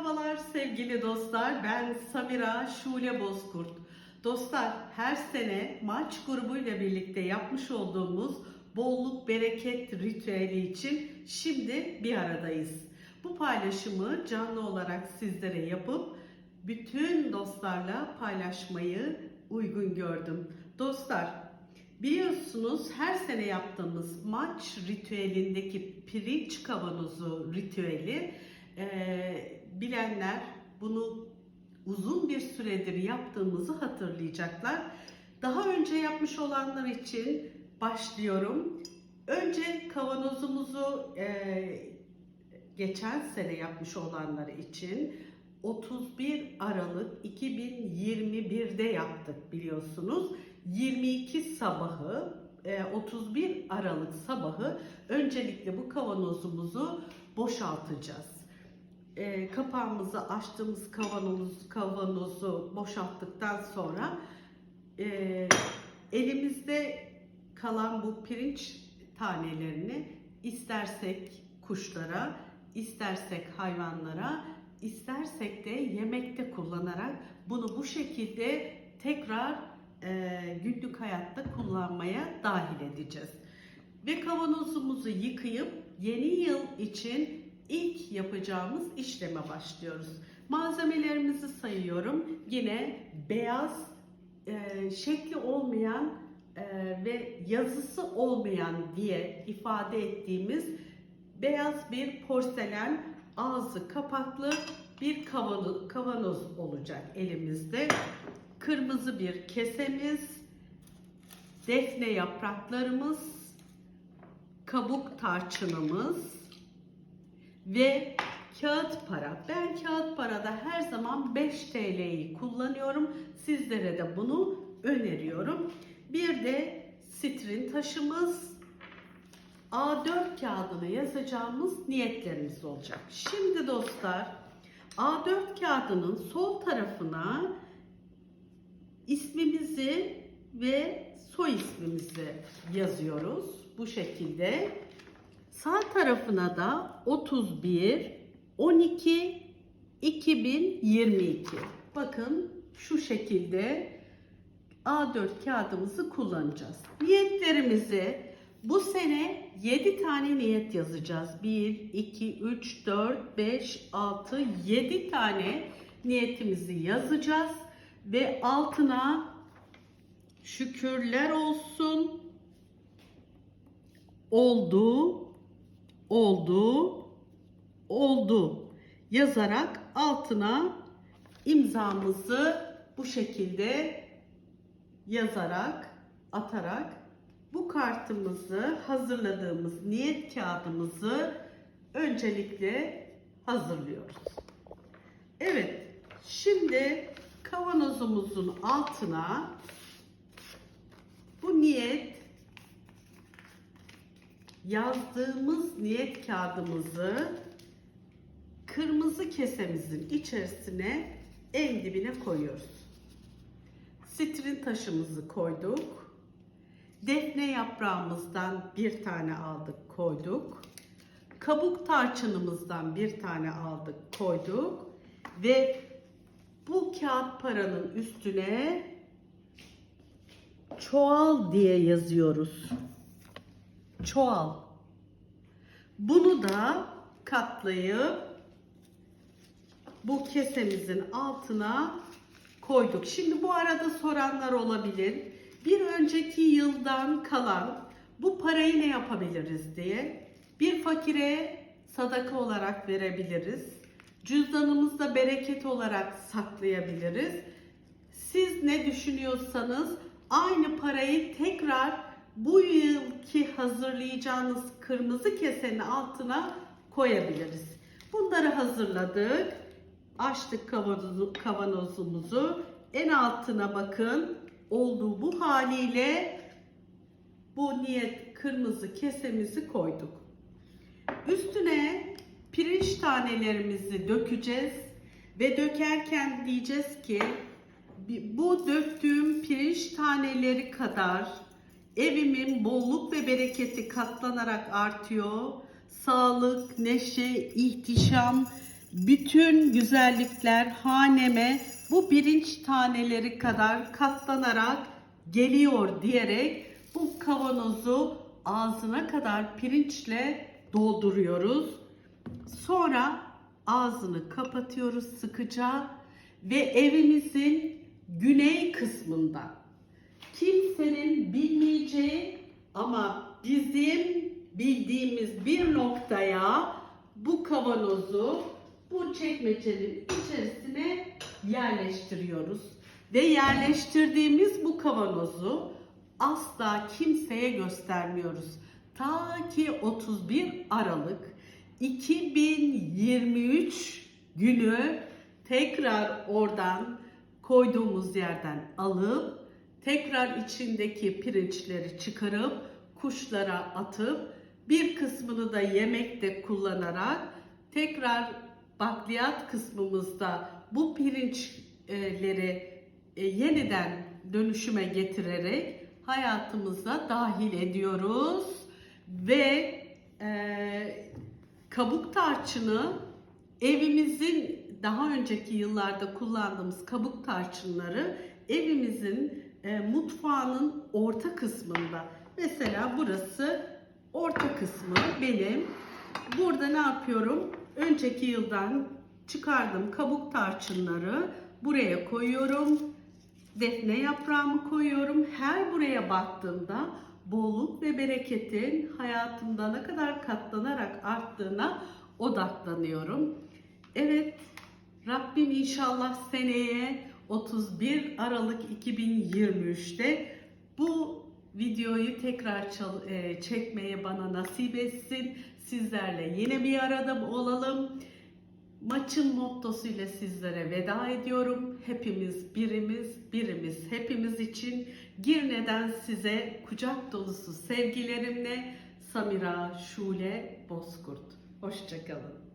Merhabalar sevgili dostlar. Ben Samira Şule Bozkurt. Dostlar her sene maç grubuyla birlikte yapmış olduğumuz bolluk bereket ritüeli için şimdi bir aradayız. Bu paylaşımı canlı olarak sizlere yapıp bütün dostlarla paylaşmayı uygun gördüm. Dostlar biliyorsunuz her sene yaptığımız maç ritüelindeki pirinç kavanozu ritüeli ee, bilenler bunu uzun bir süredir yaptığımızı hatırlayacaklar. Daha önce yapmış olanlar için başlıyorum. Önce kavanozumuzu e, geçen sene yapmış olanlar için 31 Aralık 2021'de yaptık biliyorsunuz. 22 sabahı, e, 31 Aralık sabahı öncelikle bu kavanozumuzu boşaltacağız. E, kapağımızı açtığımız kavanoz, kavanozu boşalttıktan sonra e, elimizde kalan bu pirinç tanelerini istersek kuşlara, istersek hayvanlara, istersek de yemekte kullanarak bunu bu şekilde tekrar e, günlük hayatta kullanmaya dahil edeceğiz. Ve kavanozumuzu yıkayıp yeni yıl için ilk yapacağımız işleme başlıyoruz. Malzemelerimizi sayıyorum. Yine beyaz e, şekli olmayan e, ve yazısı olmayan diye ifade ettiğimiz beyaz bir porselen ağzı kapaklı bir kavanoz, kavanoz olacak elimizde. Kırmızı bir kesemiz, defne yapraklarımız, kabuk tarçınımız ve kağıt para. Ben kağıt parada her zaman 5 TL'yi kullanıyorum. Sizlere de bunu öneriyorum. Bir de sitrin taşımız, A4 kağıdına yazacağımız niyetlerimiz olacak. Şimdi dostlar A4 kağıdının sol tarafına ismimizi ve soy ismimizi yazıyoruz. Bu şekilde. Sağ tarafına da 31 12 2022. Bakın şu şekilde A4 kağıdımızı kullanacağız. Niyetlerimizi bu sene 7 tane niyet yazacağız. 1, 2, 3, 4, 5, 6, 7 tane niyetimizi yazacağız. Ve altına şükürler olsun oldu, oldu, oldu yazarak altına imzamızı bu şekilde yazarak, atarak bu kartımızı hazırladığımız niyet kağıdımızı öncelikle hazırlıyoruz. Evet, şimdi kavanozumuzun altına bu niyet yazdığımız niyet kağıdımızı kırmızı kesemizin içerisine en dibine koyuyoruz. Sitrin taşımızı koyduk. Defne yaprağımızdan bir tane aldık koyduk. Kabuk tarçınımızdan bir tane aldık koyduk. Ve bu kağıt paranın üstüne çoğal diye yazıyoruz. Çoğal. Bunu da katlayıp bu kesemizin altına koyduk. Şimdi bu arada soranlar olabilir. Bir önceki yıldan kalan bu parayı ne yapabiliriz diye. Bir fakire sadaka olarak verebiliriz. Cüzdanımızda bereket olarak saklayabiliriz. Siz ne düşünüyorsanız aynı parayı tekrar bu yılki hazırlayacağınız kırmızı kesenin altına koyabiliriz. Bunları hazırladık. Açtık kavanozu, kavanozumuzu. En altına bakın. Olduğu bu haliyle bu niyet kırmızı kesemizi koyduk. Üstüne pirinç tanelerimizi dökeceğiz ve dökerken diyeceğiz ki bu döktüğüm pirinç taneleri kadar evimin bolluk ve bereketi katlanarak artıyor. Sağlık, neşe, ihtişam bütün güzellikler haneme bu pirinç taneleri kadar katlanarak geliyor diyerek bu kavanozu ağzına kadar pirinçle dolduruyoruz. Sonra ağzını kapatıyoruz sıkıca ve evimizin güney kısmında kimsenin bilmeyeceği ama bizim bildiğimiz bir noktaya bu kavanozu bu çekmecenin içerisine yerleştiriyoruz. Ve yerleştirdiğimiz bu kavanozu asla kimseye göstermiyoruz. Ta ki 31 Aralık 2023 günü tekrar oradan koyduğumuz yerden alıp tekrar içindeki pirinçleri çıkarıp kuşlara atıp bir kısmını da yemekte kullanarak tekrar bakliyat kısmımızda bu pirinçleri e, yeniden dönüşüme getirerek hayatımıza dahil ediyoruz ve e, kabuk tarçını evimizin daha önceki yıllarda kullandığımız kabuk tarçınları evimizin e, mutfağının orta kısmında. Mesela burası orta kısmı benim. Burada ne yapıyorum? Önceki yıldan çıkardım kabuk tarçınları buraya koyuyorum. Defne yaprağımı koyuyorum. Her buraya baktığımda bolluk ve bereketin hayatımda ne kadar katlanarak arttığına odaklanıyorum. Evet, Rabbim inşallah seneye 31 Aralık 2023'te bu videoyu tekrar çal- e, çekmeye bana nasip etsin. Sizlerle yine bir arada olalım. Maçın mottosuyla sizlere veda ediyorum. Hepimiz birimiz, birimiz hepimiz için Girne'den size kucak dolusu sevgilerimle Samira Şule Bozkurt. Hoşçakalın.